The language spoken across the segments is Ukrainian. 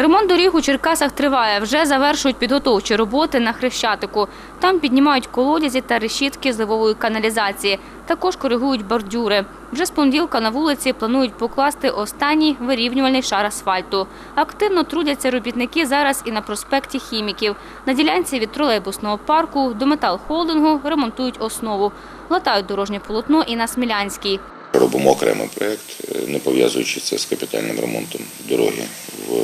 Ремонт доріг у Черкасах триває. Вже завершують підготовчі роботи на Хрещатику. Там піднімають колодязі та решітки зливової каналізації. Також коригують бордюри. Вже з понеділка на вулиці планують покласти останній вирівнювальний шар асфальту. Активно трудяться робітники зараз і на проспекті Хіміків. На ділянці від тролейбусного парку до металхолдингу ремонтують основу. Латають дорожнє полотно і на Смілянській. Робимо окремий проєкт, е, не пов'язуючи це з капітальним ремонтом дороги в,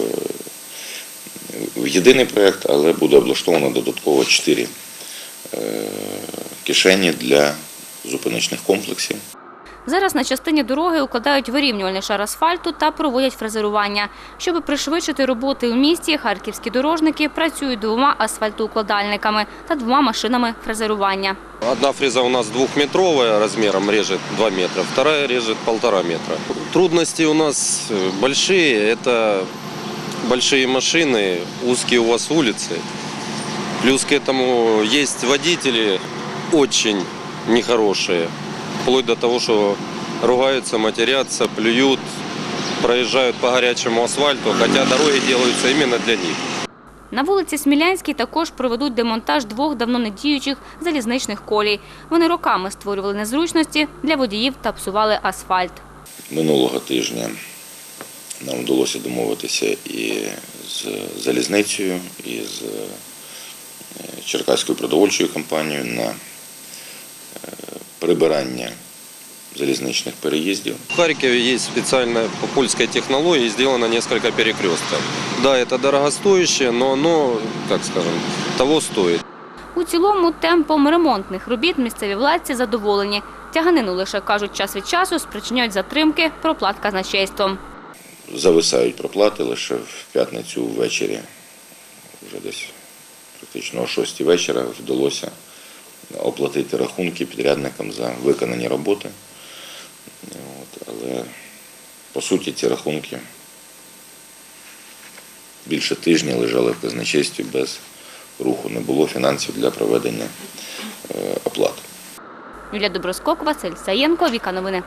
в єдиний проєкт, але буде облаштовано додатково чотири е, кишені для зупиночних комплексів. Зараз на частині дороги укладають вирівнювальний шар асфальту та проводять фрезерування. Щоб пришвидшити роботи у місті, харківські дорожники працюють двома асфальтоукладальниками та двома машинами фрезерування. Одна фреза у нас двухметровая размером режет 2 метра, вторая режет полтора метра. Трудности у нас э, большие. Это большие машины, узкие у вас улицы. Плюс к этому есть водители очень нехорошие. Вплоть до того, что ругаются, матерятся, плюют, проезжают по горячему асфальту, хотя дороги делаются именно для них. На вулиці Смілянській також проведуть демонтаж двох давно недіючих залізничних колій. Вони роками створювали незручності для водіїв та псували асфальт. Минулого тижня нам вдалося домовитися і з залізницею, і з е, Черкаською продовольчою компанією на е, прибирання залізничних переїздів. В Харькове есть специальная по польской технологии, сделано несколько перекрестков. Да, это дорогостоящее, но оно, как скажем, того стоит. У цілому темпом ремонтних робіт місцеві владці задоволені. Тяганину лише кажуть, час від часу спричиняють затримки проплат казначейством. Зависають проплати лише в п'ятницю ввечері, вже десь практично о 6 вечора вдалося оплатити рахунки підрядникам за виконані роботи. От, але по суті ці рахунки більше тижня лежали в казначействі без руху. Не було фінансів для проведення е, оплат. Юлія Доброскок, Василь Саєнко, Віка Новини.